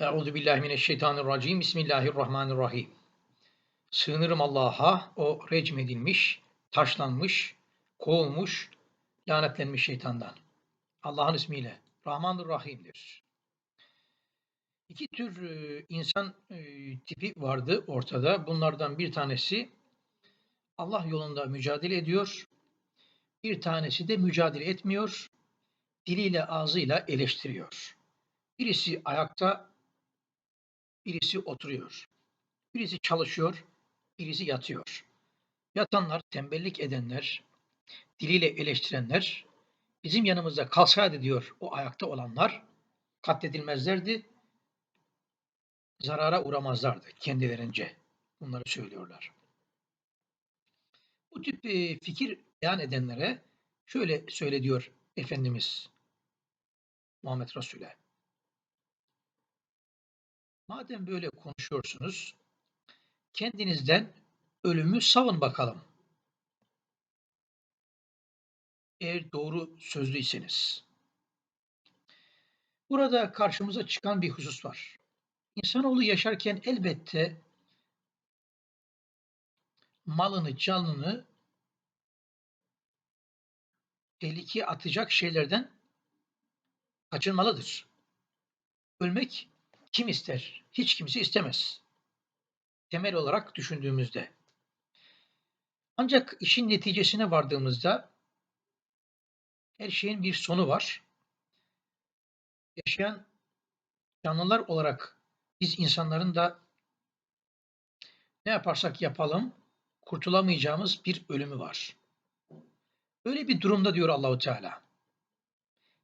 Euzu billahi mineşşeytanirracim. Bismillahirrahmanirrahim. Sığınırım Allah'a o recm edilmiş, taşlanmış, kovulmuş, lanetlenmiş şeytandan. Allah'ın ismiyle. Rahmandır Rahim'dir. İki tür e, insan e, tipi vardı ortada. Bunlardan bir tanesi Allah yolunda mücadele ediyor. Bir tanesi de mücadele etmiyor. Diliyle ağzıyla eleştiriyor. Birisi ayakta, birisi oturuyor. Birisi çalışıyor, birisi yatıyor. Yatanlar, tembellik edenler, diliyle eleştirenler, bizim yanımızda kalsaydı diyor o ayakta olanlar, katledilmezlerdi, zarara uğramazlardı kendilerince. Bunları söylüyorlar. Bu tip e, fikir beyan edenlere şöyle söyle diyor Efendimiz Muhammed Resul'e. Madem böyle konuşuyorsunuz, kendinizden ölümü savun bakalım. Eğer doğru sözlüyseniz. Burada karşımıza çıkan bir husus var. İnsanoğlu yaşarken elbette malını, canını tehlikeye atacak şeylerden kaçınmalıdır. Ölmek kim ister? Hiç kimse istemez. Temel olarak düşündüğümüzde. Ancak işin neticesine vardığımızda her şeyin bir sonu var. Yaşayan canlılar olarak biz insanların da ne yaparsak yapalım kurtulamayacağımız bir ölümü var. Böyle bir durumda diyor Allahu Teala.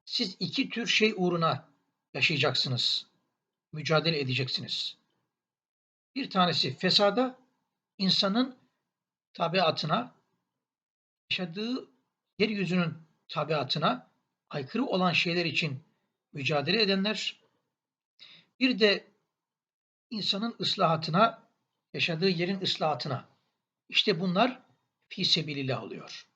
Siz iki tür şey uğruna yaşayacaksınız mücadele edeceksiniz. Bir tanesi fesada, insanın tabiatına, yaşadığı yeryüzünün tabiatına aykırı olan şeyler için mücadele edenler, bir de insanın ıslahatına, yaşadığı yerin ıslahatına. İşte bunlar fi sebilillah oluyor.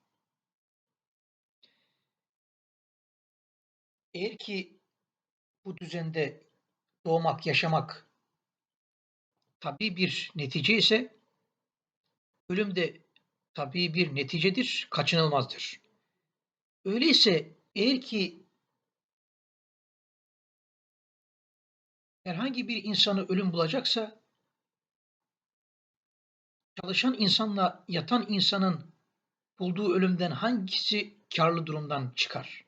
Eğer ki bu düzende doğmak, yaşamak tabii bir netice ise ölüm de tabii bir neticedir, kaçınılmazdır. Öyleyse eğer ki herhangi bir insanı ölüm bulacaksa çalışan insanla yatan insanın bulduğu ölümden hangisi karlı durumdan çıkar?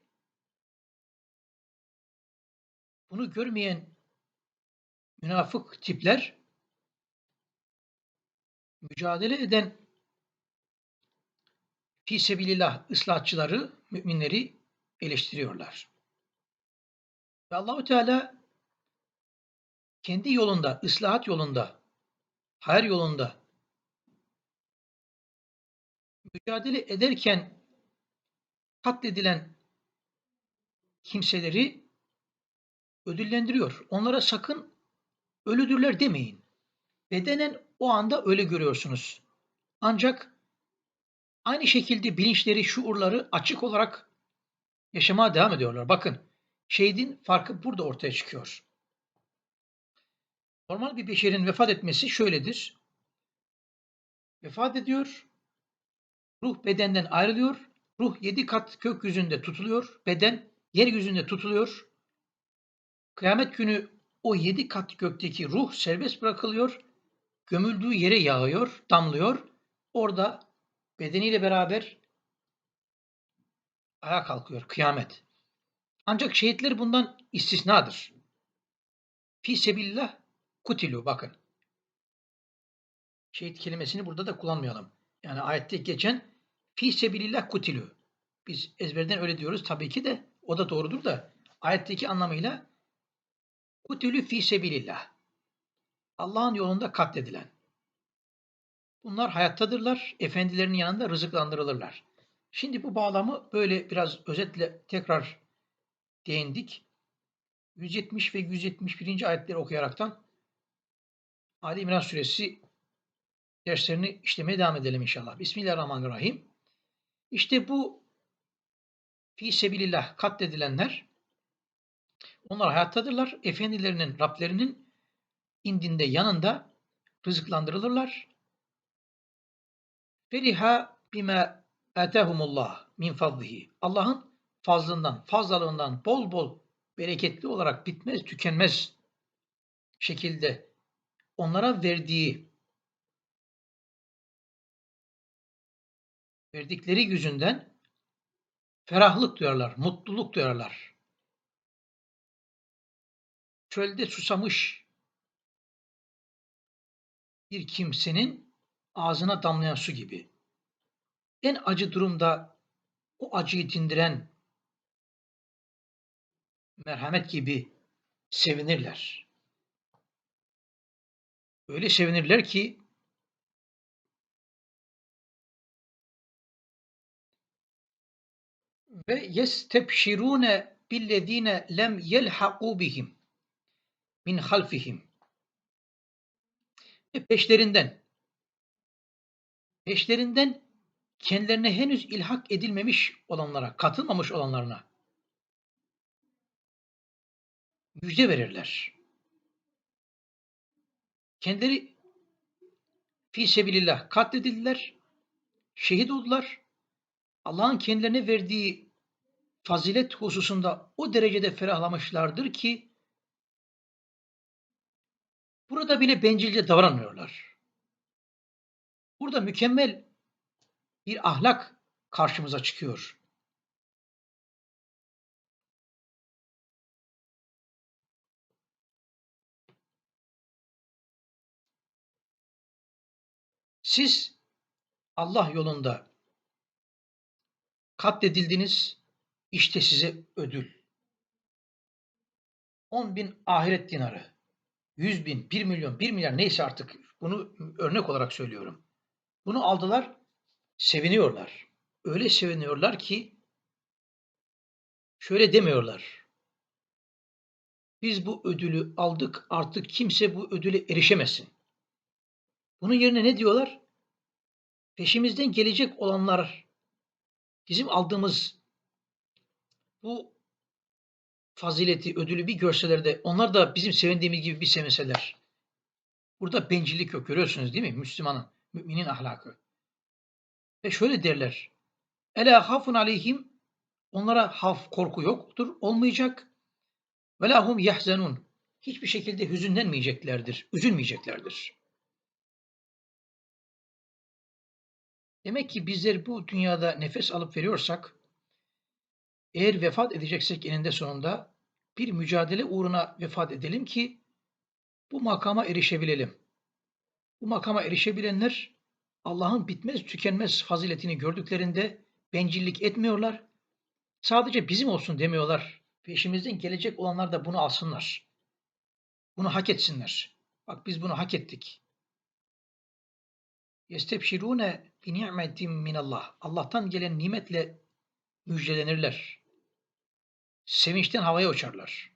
Bunu görmeyen münafık tipler mücadele eden fi sebilillah ıslahatçıları, müminleri eleştiriyorlar. Ve Allahu Teala kendi yolunda, ıslahat yolunda, hayır yolunda mücadele ederken katledilen kimseleri ödüllendiriyor. Onlara sakın ölüdürler demeyin. Bedenen o anda öyle görüyorsunuz. Ancak aynı şekilde bilinçleri, şuurları açık olarak yaşamaya devam ediyorlar. Bakın şehidin farkı burada ortaya çıkıyor. Normal bir beşerin vefat etmesi şöyledir. Vefat ediyor, ruh bedenden ayrılıyor, ruh yedi kat gökyüzünde tutuluyor, beden yeryüzünde tutuluyor, Kıyamet günü o yedi kat gökteki ruh serbest bırakılıyor, gömüldüğü yere yağıyor, damlıyor. Orada bedeniyle beraber ayağa kalkıyor kıyamet. Ancak şehitler bundan istisnadır. Fi sebillah kutilu bakın. Şehit kelimesini burada da kullanmayalım. Yani ayette geçen fi sebilillah kutilu. Biz ezberden öyle diyoruz tabii ki de o da doğrudur da ayetteki anlamıyla Kutilü fi sebilillah. Allah'ın yolunda katledilen. Bunlar hayattadırlar. Efendilerinin yanında rızıklandırılırlar. Şimdi bu bağlamı böyle biraz özetle tekrar değindik. 170 ve 171. ayetleri okuyaraktan Ali İmran suresi derslerini işlemeye devam edelim inşallah. Bismillahirrahmanirrahim. İşte bu fi sebilillah katledilenler Onlar hayattadırlar. Efendilerinin, Rablerinin indinde yanında rızıklandırılırlar. Feriha bime etehumullah min fadlihi. Allah'ın fazlından, fazlalığından bol bol bereketli olarak bitmez, tükenmez şekilde onlara verdiği verdikleri yüzünden ferahlık duyarlar, mutluluk duyarlar. Çölde susamış bir kimsenin ağzına damlayan su gibi. En acı durumda o acıyı dindiren merhamet gibi sevinirler. Öyle sevinirler ki ve yestebşirune billezine lem yelhaqu bihim min halfihim ve peşlerinden peşlerinden kendilerine henüz ilhak edilmemiş olanlara, katılmamış olanlarına müjde verirler. Kendileri fi sebilillah katledildiler, şehit oldular. Allah'ın kendilerine verdiği fazilet hususunda o derecede ferahlamışlardır ki burada bile bencilce davranmıyorlar. Burada mükemmel bir ahlak karşımıza çıkıyor. Siz Allah yolunda katledildiniz, işte size ödül. 10 bin ahiret dinarı, 100 bin, 1 milyon, 1 milyar neyse artık bunu örnek olarak söylüyorum. Bunu aldılar, seviniyorlar. Öyle seviniyorlar ki şöyle demiyorlar. Biz bu ödülü aldık artık kimse bu ödüle erişemesin. Bunun yerine ne diyorlar? Peşimizden gelecek olanlar bizim aldığımız bu fazileti, ödülü bir görseler de onlar da bizim sevindiğimiz gibi bir sevinseler. Burada bencillik yok görüyorsunuz değil mi? Müslümanın, müminin ahlakı. Ve şöyle derler. Ela hafun aleyhim onlara haf korku yoktur, olmayacak. Ve lahum yahzenun hiçbir şekilde hüzünlenmeyeceklerdir, üzülmeyeceklerdir. Demek ki bizler bu dünyada nefes alıp veriyorsak, eğer vefat edeceksek eninde sonunda bir mücadele uğruna vefat edelim ki bu makama erişebilelim. Bu makama erişebilenler Allah'ın bitmez tükenmez faziletini gördüklerinde bencillik etmiyorlar. Sadece bizim olsun demiyorlar. Peşimizden gelecek olanlar da bunu alsınlar. Bunu hak etsinler. Bak biz bunu hak ettik. Yestebşirune bi ni'metin minallah. Allah'tan gelen nimetle müjdelenirler. Sevinçten havaya uçarlar.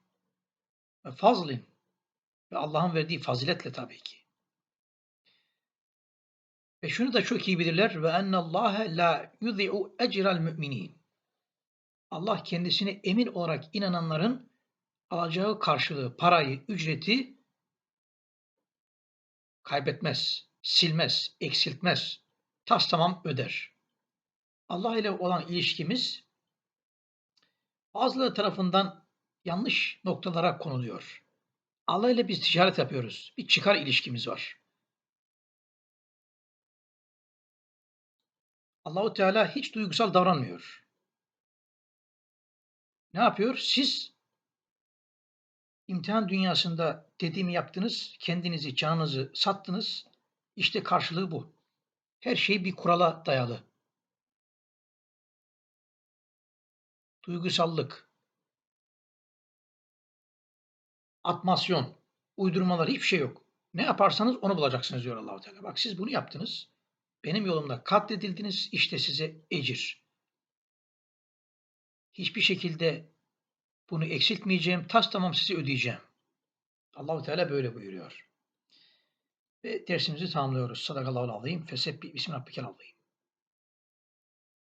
Ve fazlin ve Allah'ın verdiği faziletle tabii ki. Ve şunu da çok iyi bilirler ve ennallâhe la yudhi'u ecral müminin. Allah kendisine emin olarak inananların alacağı karşılığı, parayı, ücreti kaybetmez, silmez, eksiltmez. Tas tamam öder. Allah ile olan ilişkimiz bazıları tarafından yanlış noktalara konuluyor. Allah ile biz ticaret yapıyoruz. Bir çıkar ilişkimiz var. Allahu Teala hiç duygusal davranmıyor. Ne yapıyor? Siz imtihan dünyasında dediğimi yaptınız, kendinizi, canınızı sattınız. İşte karşılığı bu. Her şey bir kurala dayalı. Duygusallık, atmasyon, uydurmalar hiçbir şey yok. Ne yaparsanız onu bulacaksınız diyor Allahu Teala. Bak siz bunu yaptınız. Benim yolumda katledildiniz. işte size ecir. Hiçbir şekilde bunu eksiltmeyeceğim. Tas tamam sizi ödeyeceğim. Allahu Teala böyle buyuruyor. Ve dersimizi tamamlıyoruz. Sadakallahu aleyhim. Fesebbi bismi rabbikel aleyhim.